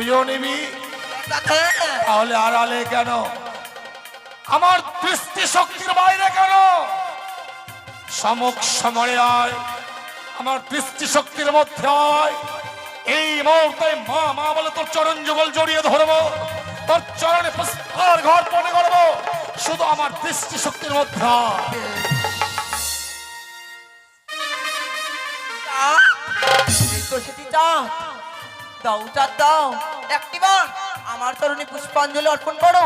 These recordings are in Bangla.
পুজো নিবি তাহলে আড়ালে কেন? আমার দৃষ্টি শক্তির বাইরে কেন? সমক সময়ে আয়, আমার দৃষ্টি শক্তির মধ্যে আয়। এই মুহূর্তে মা মা বলে তোর চরণ যুগল জড়িয়ে ধরবো, তোর চরণে পুষ্পার ঘর মনে করব, শুধু আমার দৃষ্টি শক্তির মধ্যে আয়। দাও চাঁদ দাও। একটিবার আমার তরুণী পুষ্পাঞ্জলি অর্পণ করো।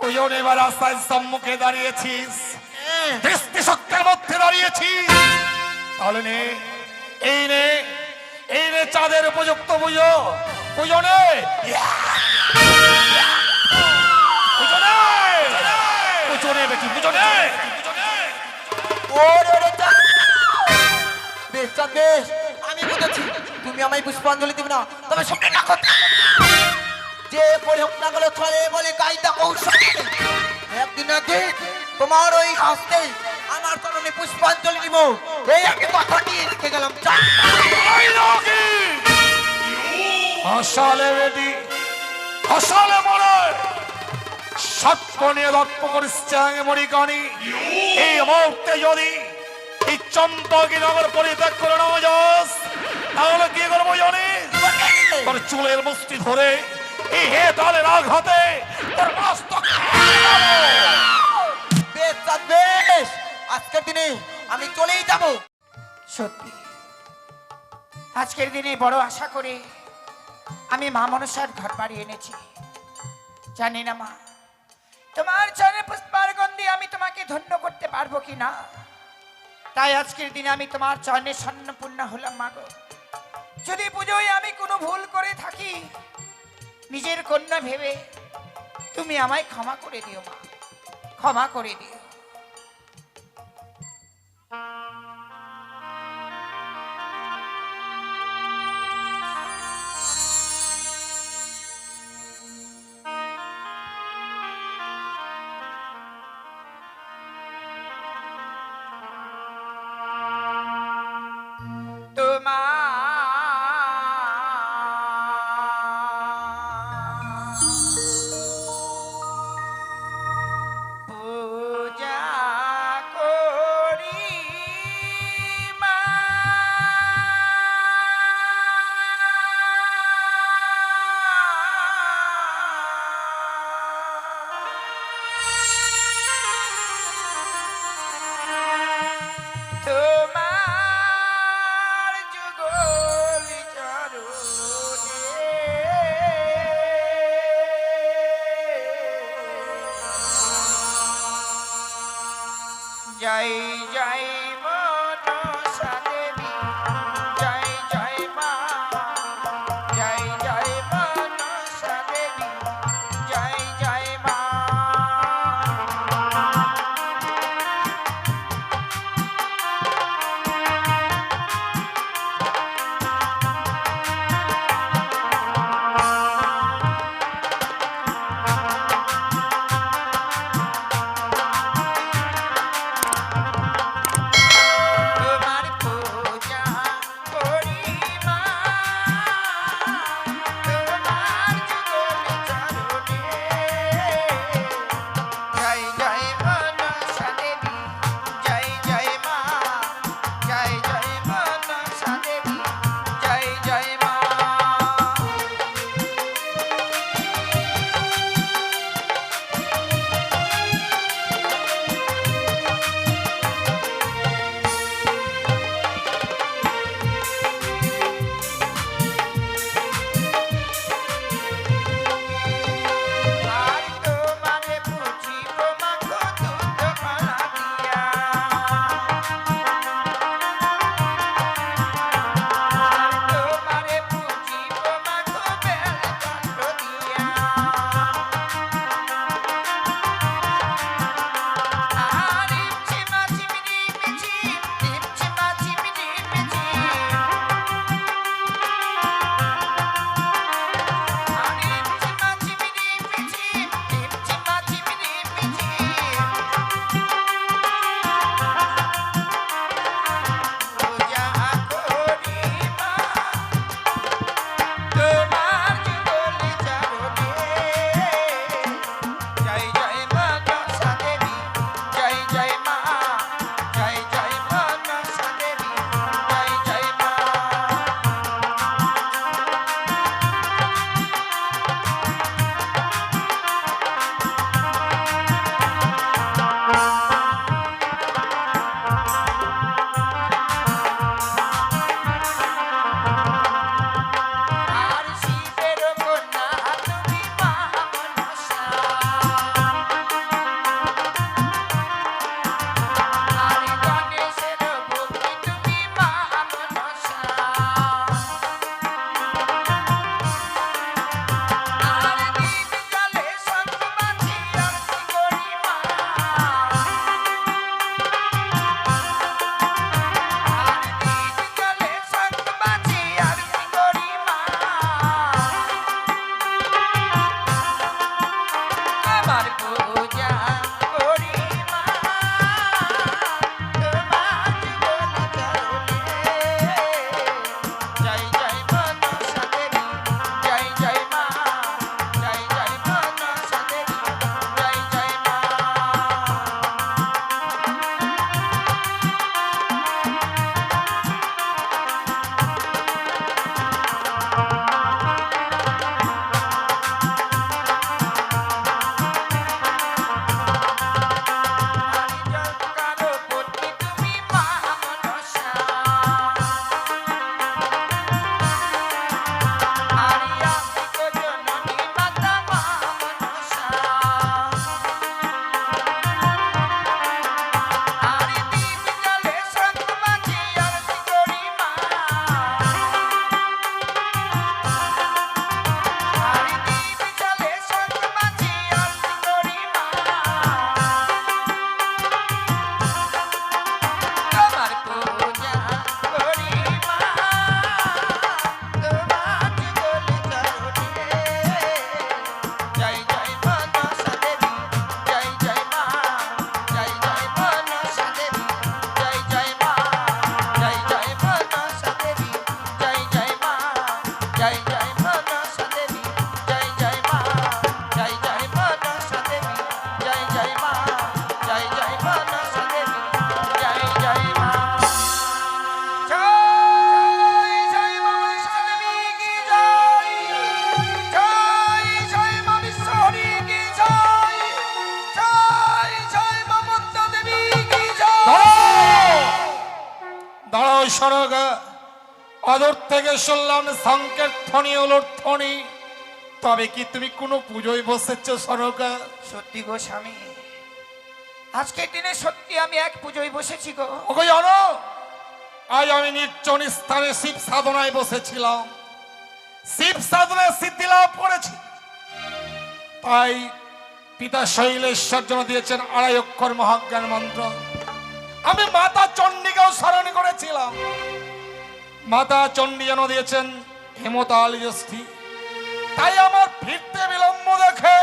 পুজো নেবার রাস্তায় সম্মুখে দাঁড়িয়েছিস। দৃষ্টি শক্তির মধ্যে দাঁড়িয়েছিস। তাহলে নে এই নে এই নে চাঁদের উপযুক্ত পুজো। পুজো নে। পুজো নে। বেটি পুজো নে। ওরে ওরে চাঁদ বেশ চাঁদ বেশ বুঝেছি তুমি আমায় পুষ্পাঞ্জলি দিবে না, তবে সবটা না কথা যে পরে হোক না গেলে চলে বলে কায়দা কৌশল একদিন একদিন তোমার ওই হাসতে আমার তরুণী পুষ্পাঞ্জলি দিব এই আমি কথা দিয়ে রেখে গেলাম মরে। কানি। এই মুহূর্তে যদি এই চম্পকি নগর পরিত্যাগ করে নেওয়া যাস তাহলে কি করব তোর চুলের ধরে এই হে আঘাতে তোর আজকের দিনে আমি চলেই যাব। সত্যি, আজকের দিনে বড় আশা করে আমি মা মনসার ঘর বাড়ি এনেছি। জানি না, মা, তোমার চরণে পুষ্পার গন্ধে আমি তোমাকে ধন্য করতে পারব কি না? তাই আজকের দিনে আমি তোমার চরণে স্বর্ণপূর্ণা হলাম মাগো যদি পুজোয় আমি কোনো ভুল করে থাকি, নিজের কন্যা ভেবে তুমি আমায় ক্ষমা করে দিও মা। ক্ষমা করে দিও। শুনলাম হলো ধ্বনি। তবে কি তুমি কোনো পুজোয় বসেছ সরকা সত্যি গো স্বামী আজকের দিনে সত্যি আমি এক পুজোয় বসেছি গো। ওকে জানো আজ আমি নির্জন স্থানে শিব সাধনায় বসেছিলাম। শিব সাধনায় সিদ্ধি লাভ করেছি। তাই পিতা শৈলেশ্বর জন্য দিয়েছেন আড়াই অক্ষর মহাজ্ঞান মন্ত্র। আমি মাতা চণ্ডীকেও স্মরণ করেছিলাম। মাতা চণ্ডী যেন দিয়েছেন হেমতাল যষ্ঠী তাই আমার ফিরতে বিলম্ব দেখে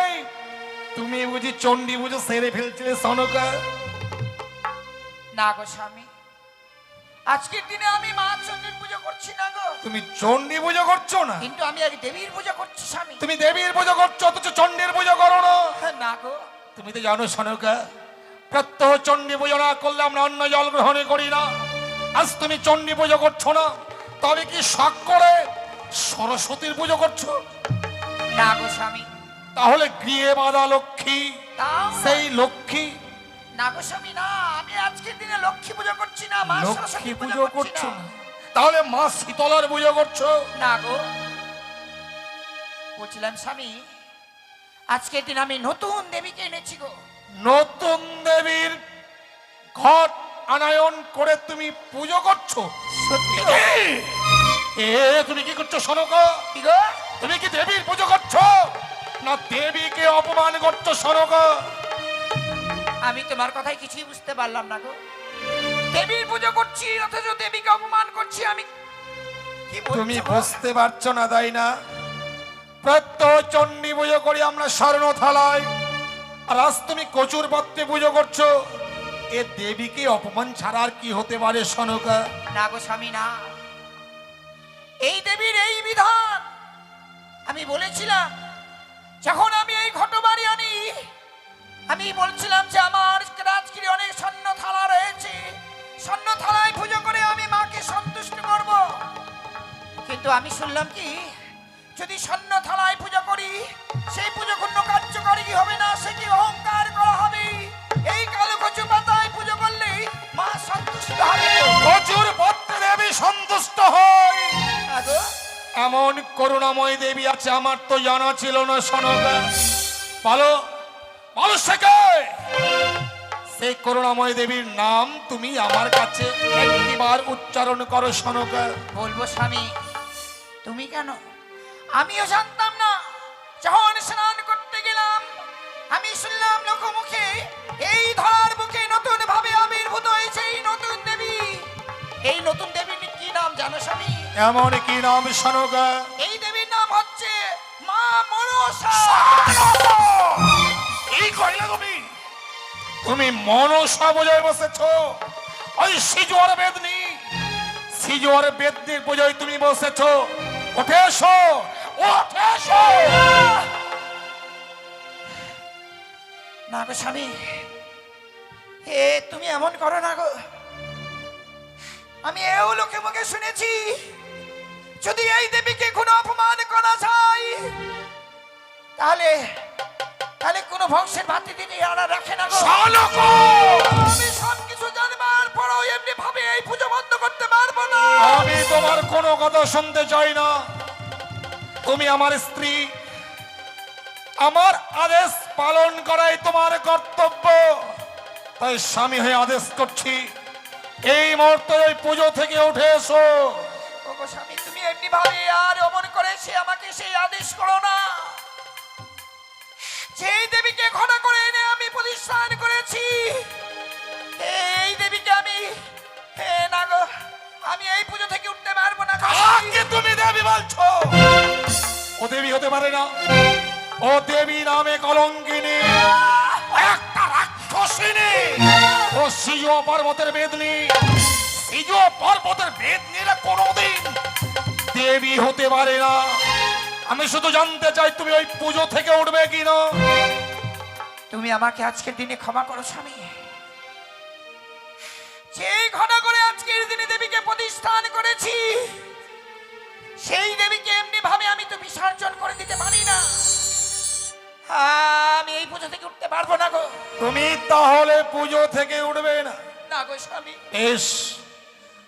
তুমি বুঝি চণ্ডী বুঝে সেরে ফেলছিলে সনকা। না গো স্বামী আজকের দিনে আমি মা চণ্ডীর পুজো করছি না গো। তুমি চণ্ডী পুজো করছ না? কিন্তু আমি এক দেবীর পুজো করছি স্বামী। তুমি দেবীর পুজো করছ অথচ চণ্ডীর পুজো করো না। না গো। তুমি তো জানো সনকা প্রত্যহ চণ্ডী পুজো না করলে আমরা অন্য জল গ্রহণে করি না। আজ তুমি চণ্ডী পুজো করছ না। তবে কি শখ করে সরস্বতীর পুজো করছ? না গো স্বামী। তাহলে গৃহে বাঁধা লক্ষ্মী সেই লক্ষ্মী? না গো স্বামী না আমি আজকের দিনে লক্ষ্মী পুজো করছি না মা লক্ষ্মী পুজো করছ করছি তাহলে মা শীতলার পুজো করছ? না গো। বলছিলাম স্বামী আজকের দিন আমি নতুন দেবীকে এনেছি গো। নতুন দেবীর ঘট আনায়ন করে তুমি পুজো করছ? সত্যি? এ তুমি কি করছ সনকা কি গো? তুমি কি দেবীর পুজো করছ? না দেবীকে অপমান করছ সনকা আমি তোমার কথাই কিছুই বুঝতে পারলাম না গো। দেবীর পুজো করছি অথচ দেবীকে অপমান করছি আমি। কি তুমি বুঝতে পারছ না তাই না প্রত্যহ চণ্ডী পুজো করি আমরা স্বর্ণ থালায় আর আজ তুমি কচুর পাত্রে পুজো করছ। এ দেবীকে অপমান ছাড়া আর কি হতে পারে, সনকা? না গো স্বামী, না। এই দেবীর এই বিধান আমি বলেছিলাম, যখন আমি এই ঘটবাড়ি আনি, আমি বলছিলাম যে আমার রাজগিরি অনেক স্বর্ণ থালা রয়েছে। স্বর্ণ থালায় পুজো করে আমি মাকে সন্তুষ্ট করব। কিন্তু আমি শুনলাম কি, যদি স্বর্ণ থালায় পুজো করি, সেই পুজো কোনো কার্যকরী হবে না, সে কি অহংকার করা হবে? এই কালো সন্তুষ্ট হয় এমন করুণাময় দেবী আছে আমার তো জানা ছিল না সনকা বলো বলো শেখে সেই করুণাময় দেবীর নাম তুমি আমার কাছে একটিবার উচ্চারণ করো সনকা বলব স্বামী তুমি কেন? আমিও জানতাম না। যখন স্নান করতে গেলাম আমি শুনলাম লোকমুখে এই ধরার মুখে নতুন ভাবে আবির্ভূত এমন কি নাম সনকা এই দেবীর নাম হচ্ছে মা মনসা। এই কইলে তুমি? তুমি মনসা বোঝায় বসেছ। ওই সিজুয়ার বেদনি। সিজুয়ার বেদনির বোঝায় তুমি বসেছ। উঠে এসো উঠে এসো! না গো স্বামী এ তুমি এমন করো না গো। আমি এও লোকে মুখে শুনেছি। যদি এই দেবীকে কোনো অপমান করা যায় তাহলে তাহলে কোনো বংশের ভাতি দিদি আড়া রাখে না গো। আমি সব কিছু জানবার পরও এমনি ভাবে এই পুজো বন্ধ করতে পারব না। আমি তোমার কোনো কথা শুনতে চাই না। তুমি আমার স্ত্রী। আমার আদেশ পালন করাই তোমার কর্তব্য। তাই স্বামী হয়ে আদেশ করছি এই মুহূর্তে ওই পুজো থেকে উঠে এসো। ভাবে আর অমন করে সে আমাকে সেই আদেশ করো না। যেই দেবীকে ঘটা করে এনে আমি প্রতিষ্ঠান করেছি, এই দেবীকে আমি, হে না গো আমি এই পুজো থেকে উঠতে পারব না কাকে তুমি দেবী বলছো? ও দেবী হতে পারে না। ও দেবী নামে কলঙ্কিনী। একটা রাক্ষসিনী। ও সিজো পর্বতের বেদনি। সিজো পর্বতের বেদনিরা কোনোদিন দেবী হতে পারে না। আমি শুধু জানতে চাই তুমি ওই পুজো থেকে উঠবে কি না তুমি আমাকে আজকের দিনে ক্ষমা করো স্বামী। সেই ঘটা করে আজকের দিনে দেবীকে প্রতিষ্ঠান করেছি সেই দেবীকে এমনি ভাবে আমি তো বিসর্জন করে দিতে পারি না। আমি এই পুজো থেকে উঠতে পারব না গো। তুমি তাহলে পুজো থেকে উঠবে না। না গো স্বামী। বেশ।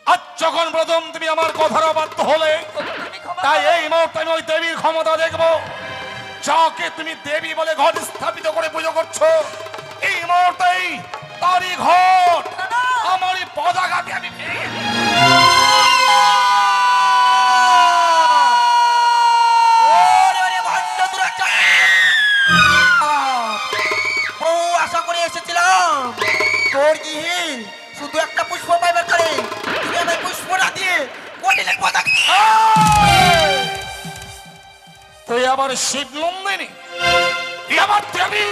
আচ্ছা যখন প্রথম তুমি আমার কথার অবাধ্য হলে তাই এই মুহূর্তে আমি ওই দেবীর ক্ষমতা দেখব। যাকে তুমি দেবী বলে ঘট স্থাপিত করে পুজো করছ এই মুহূর্তেই তারই ঘট আমারই পদাঘাতে আমি আশা করে এসেছিলাম। তোর গিয়ে শুধু একটা পুষ্প পাইবার করে কটিলের পতাকা তুই আবার শিব নন্দিনী তুই আবার দেবী।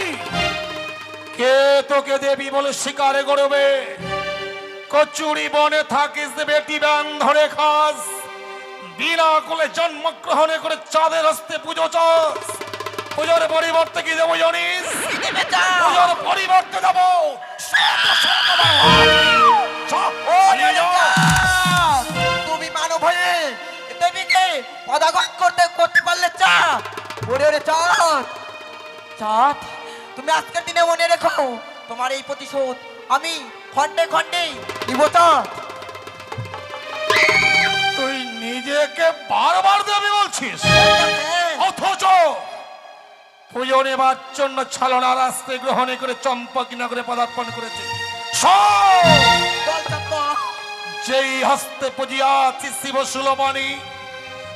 কে তোকে দেবী বলে শিকারে করবে? কচুরি বনে থাকিস বেটি ব্যান ধরে খাস। বিনা কোলে জন্মগ্রহণে করে চাঁদের হস্তে পুজো চাস। পুজোর পরিবর্তে কি দেবো জানিস? পুজোর পরিবর্তে দেবো। পদাঘাত করতে করতে পারলে চা। ওরে ওরে চাঁদ চাঁদ তুমি আজকের দিনে মনে রেখো তোমার এই প্রতিশোধ আমি খন্ডে খন্ডে নিব চাঁদ তুই নিজেকে বারবার দেবী বলছিস। অথচ পুজো নেবার জন্য ছলনার আসতে গ্রহণে করে চম্পকনগরে পদার্পণ করেছে। যেই হস্তে পুজিয়াছি শিব সুলমণি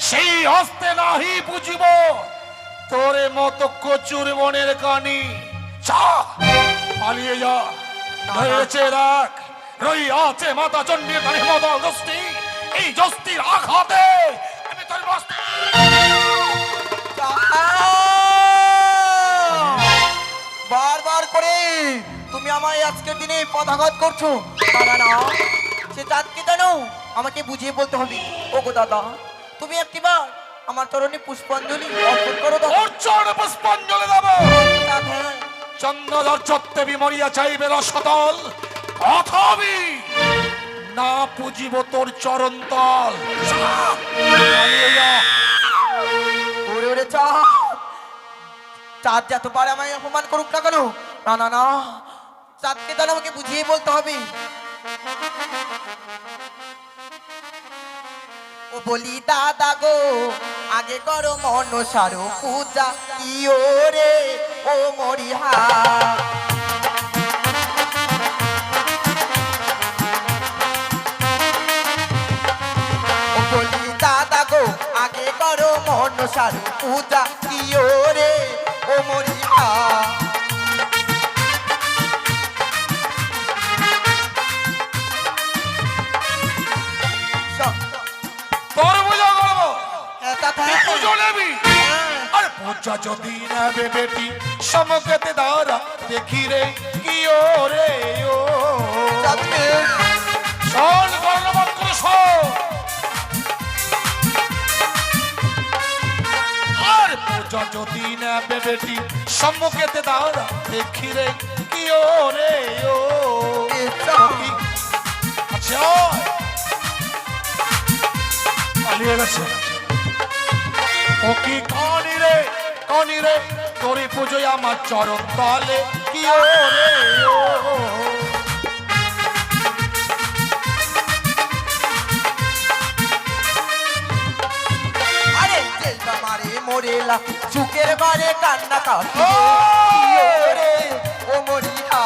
সেই হস্তে নাহি বুঝিব। তোরে মতো কচুর বনের কানি। চা, পালিয়ে যা। হয়েছে রাখ। রই আছে মাতা চণ্ডীর কানে মদল দস্তি। এই দস্তির আঘাতে আমি তোর বস্তি। বারবার করে তুমি আমায় আজকের দিনে পদাঘাত করছ। না না, সে চাঁদকে জানো, আমাকে বুঝিয়ে বলতে হবে। ও গো দাদা তুমি একটি একটিবার আমার চরণে পুষ্পাঞ্জলি অর্পণ করো চরণে পুষ্পাঞ্জলি দেবো। চন্দ্রধর মরিয়া চাইবে রসতল। অথবি না পুজিব তোর চরণ তল। ওরে ওরে চাঁদ যতবার আমায় অপমান করুক না কেন? না না না। চাঁদকে তাহলে আমাকে বুঝিয়ে বলতে হবে। বলি, দাদা গো, আগে করো মনসার পূজা ইও রে ও মরিহা? বলি, দাদা গো, আগে করো মনসার পূজা ইও রে ও মরিহা? পূজা যদি নেবে বেটি সমকেতে দাঁড়া দেখি রে কি ও রে ও। শোন কর্ণবাদ করে শোন আর পূজা যদি নেবে বেটি সম্মুখেতে দাঁড়া দেখি রে কি ও রে ও। আচ্ছা পালিয়ে গেছে। ও কি কানি রে? কানি রে তোরে পুজোয় আমার চরণ তলে কি ও রে ও মরেলা চুকের ঘরে কান্না কাটি! রে ও মরিহা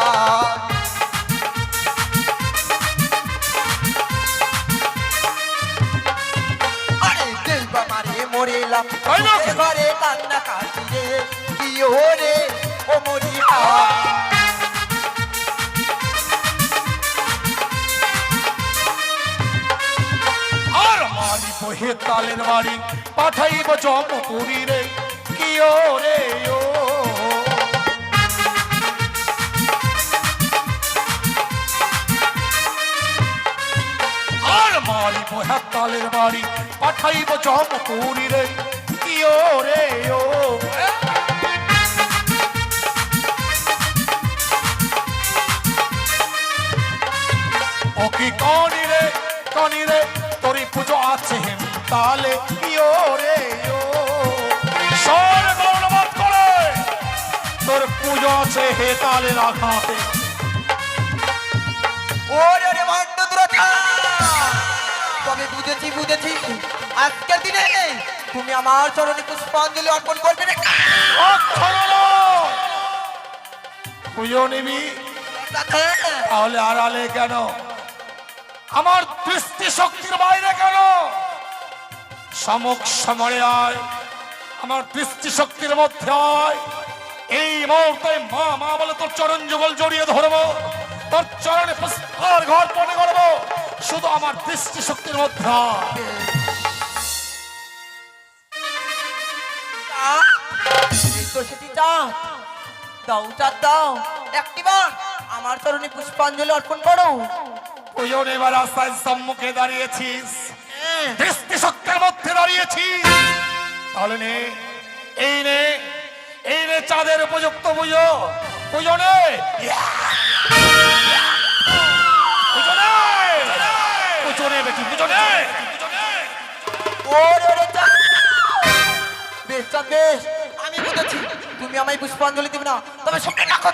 আরে জেলবা মারে মরেলা? চুকের ঘরে কান্না কাটি রে কি রে ও মরিহা আর মারি বহে তালের বাড়ি, পাঠাইব জমপুরি রে। কি ও রে, ও। মারি বহে তালের বাড়ি, পাঠাইব জমপুরি রে। কি ও রে, ও। ও কি কনি রে কনি রে তোরি পুজো আছে হেম তালে কি ও রে ও সর গৌরবাদ করে তোর পুজো আছে হে তালে রাখাতে। ওরে ওরে ভণ্ড দুরতা বুঝেছি বুঝেছি। আজকের দিনে তুমি আমার চরণে পুষ্পাঞ্জলি অর্পণ করবে নয়। পুজো নিবি। তাহলে আড়ালে কেন? আমার দৃষ্টি শক্তির বাইরে কেন? সমক সময়ে আয়, আমার দৃষ্টি শক্তির মধ্যে আয়। এই মুহূর্তে মা মা বলে তোর চরণ যুগল জড়িয়ে ধরবো, তোর চরণে পুষ্পার ঘর পনে করব, শুধু আমার দৃষ্টি শক্তির মধ্যে দাও দাও একটিবার আমার চরণে পুষ্পাঞ্জলি অর্পণ করো। পুজো নেবার রাস্তায় সম্মুখে দাঁড়িয়েছিস। হ্যাঁ, দৃষ্টি শক্তির মধ্যে দাঁড়িয়েছি তাহলে নে এই নে এই নে চাঁদের উপযুক্ত পুজো। পুজো নে পুজো নে বেটি পুজো নে। বেশ চাঁদ বেশ আমি বুঝেছি। তুমি আমায় পুষ্পাঞ্জলি দিবে না। তবে সঙ্গে রাখো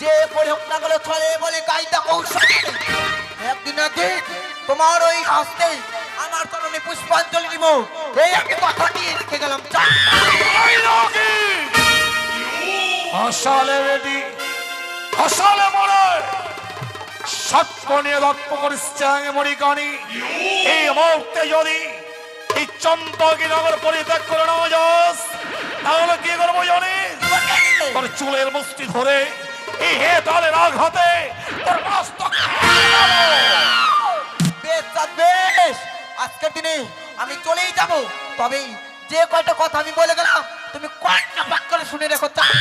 যে পরে হোক না গেলে ছলে বলে কায়দা কৌশল একদিন একদিন তোমার ওই হাসতে আমার চরণে পুষ্পাঞ্জলি দিব এই আমি কথা দিয়ে রেখে গেলাম হাসালে বেটি হাসালে মরে। মরি কানি এই মুহূর্তে যদি এই চম্পকি নগর পরিত্যাগ করে নেওয়া যাস তাহলে কি করব জানিস? তোর চুলের মুষ্টি ধরে এই হে তালের আঘাতে? তোর মস্তক বেশ বেশ। আজকের দিনে আমি চলেই যাব। তবে যে কয়টা কথা আমি বলে গেলাম তুমি কয়েকটা বাক করে শুনে রেখো চাঁদ।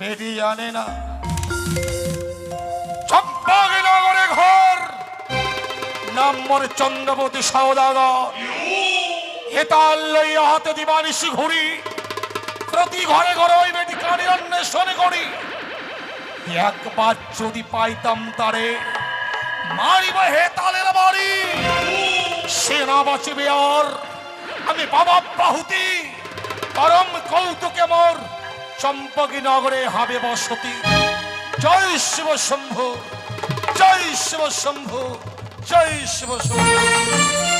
বেটি জানে না। চম্পকি নগরে ঘর। নাম মোর চন্দ্রবতী সৌদাগর হেতাল লইয়া হাতে দিবানিসি ঘুরি প্রতি ঘরে ঘরে ওই করি। একবার যদি পাইতাম তারে, মারিব হেতালের বাড়ি। বাঁচিবে আর, আমি বাবা বাহুতি। পরম কৌতুকে মোর, চম্পকি নগরে হবে বসতি। জয় শিব শম্ভু, জয় শিব শম্ভু, জয় শিব শম্ভু।